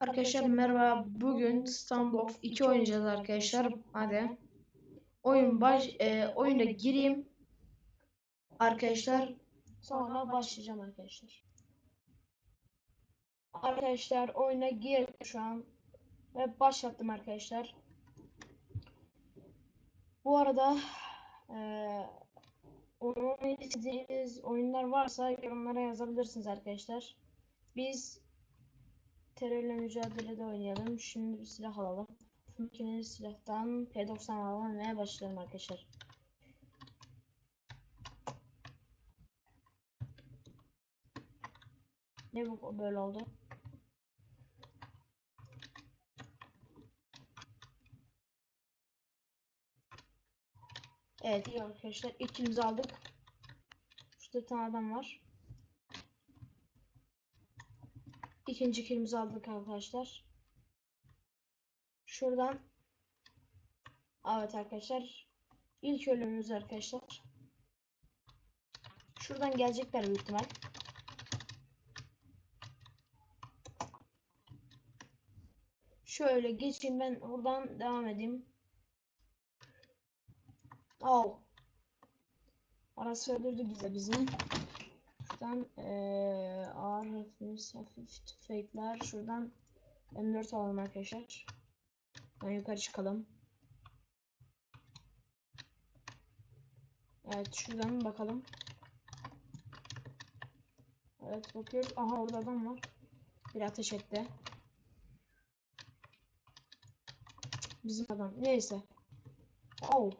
Arkadaşlar merhaba. Bugün Standoff 2 oynayacağız arkadaşlar. Hadi. Oyun baş e, oyuna gireyim. Arkadaşlar sonra başlayacağım arkadaşlar. Arkadaşlar oyuna girdim şu an ve başlattım arkadaşlar. Bu arada eee oynamayı istediğiniz oyunlar varsa yorumlara yazabilirsiniz arkadaşlar. Biz terörle mücadelede oynayalım. Şimdi bir silah alalım. Makineli silahtan P90 alalım ve başlayalım arkadaşlar. Ne bu böyle oldu? Evet iyi arkadaşlar. İkimizi aldık. Şurada tane adam var. İkinci kilimizi aldık arkadaşlar. Şuradan Evet arkadaşlar. İlk ölümümüz arkadaşlar. Şuradan gelecekler büyük ihtimal. Şöyle geçeyim ben buradan devam edeyim. Oh. Arası öldürdü bize bizi. Şuradan eee ağır hafif, hafif tüfekler. Şuradan M4 alalım arkadaşlar. Ben yukarı çıkalım. Evet şuradan bakalım. Evet bakıyoruz. Aha orada adam var. Bir ateş etti. Bizim adam. Neyse. Oh.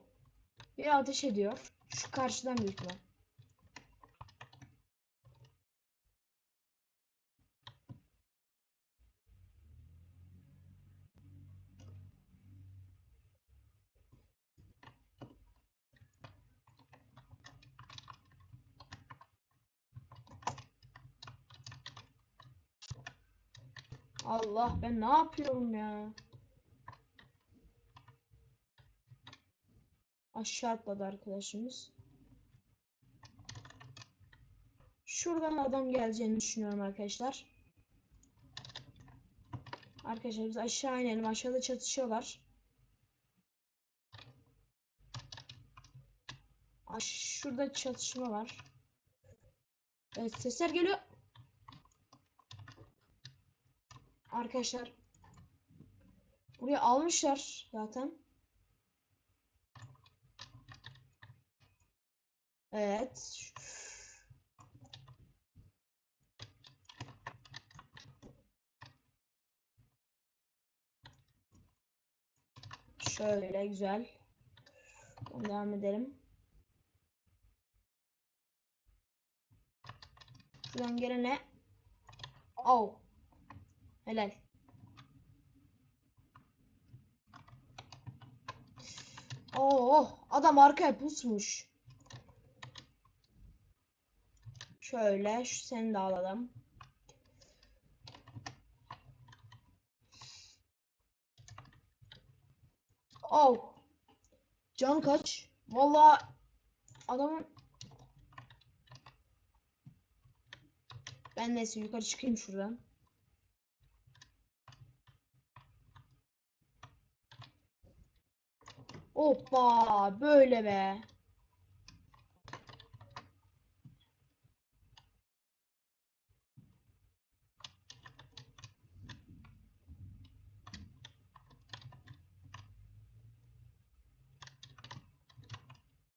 Bir ateş ediyor. Şu karşıdan büyük ihtimal. Allah ben ne yapıyorum ya? Aşağı atladı arkadaşımız. Şuradan adam geleceğini düşünüyorum arkadaşlar. Arkadaşlar biz aşağı inelim. Aşağıda çatışıyorlar. Aş şurada çatışma var. Evet sesler geliyor. Arkadaşlar buraya almışlar zaten. Evet. Şöyle güzel. Devam edelim. Şuradan gelene. Oh. Helal. Oh, adam arkaya pusmuş. Şöyle şu seni de alalım. Oh. Can kaç? Vallahi adamın Ben neyse yukarı çıkayım şuradan. Hoppa böyle be.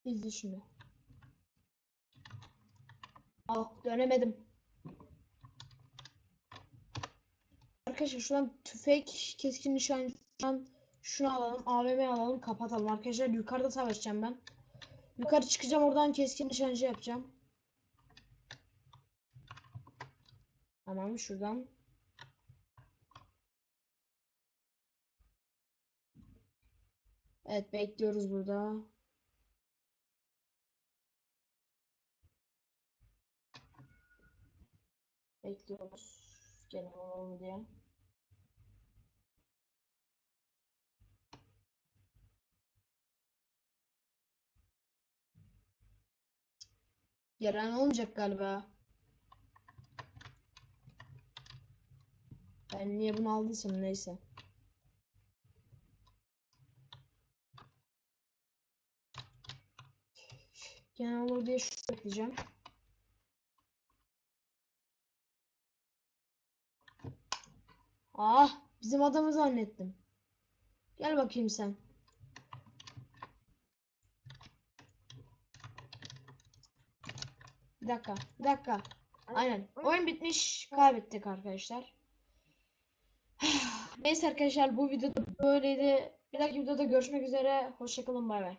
İzle şunu. Ah dönemedim. Arkadaşlar şuradan tüfek, keskin nişancıdan şunu alalım. AVM alalım. Kapatalım. Arkadaşlar yukarıda savaşacağım ben. Yukarı çıkacağım. Oradan keskin nişancı yapacağım. Tamam şuradan. Evet bekliyoruz burada. Bekliyoruz. Olur mu diye. Gelen olmayacak galiba. Ben niye bunu aldıysam neyse. Gene olur diye şu bekleyeceğim. Ah, bizim adamı zannettim. Gel bakayım sen. Bir dakika, bir dakika. Aynen. Oyun bitmiş. Kaybettik arkadaşlar. Neyse arkadaşlar bu videoda böyleydi. Bir dahaki videoda görüşmek üzere. Hoşçakalın bay bay.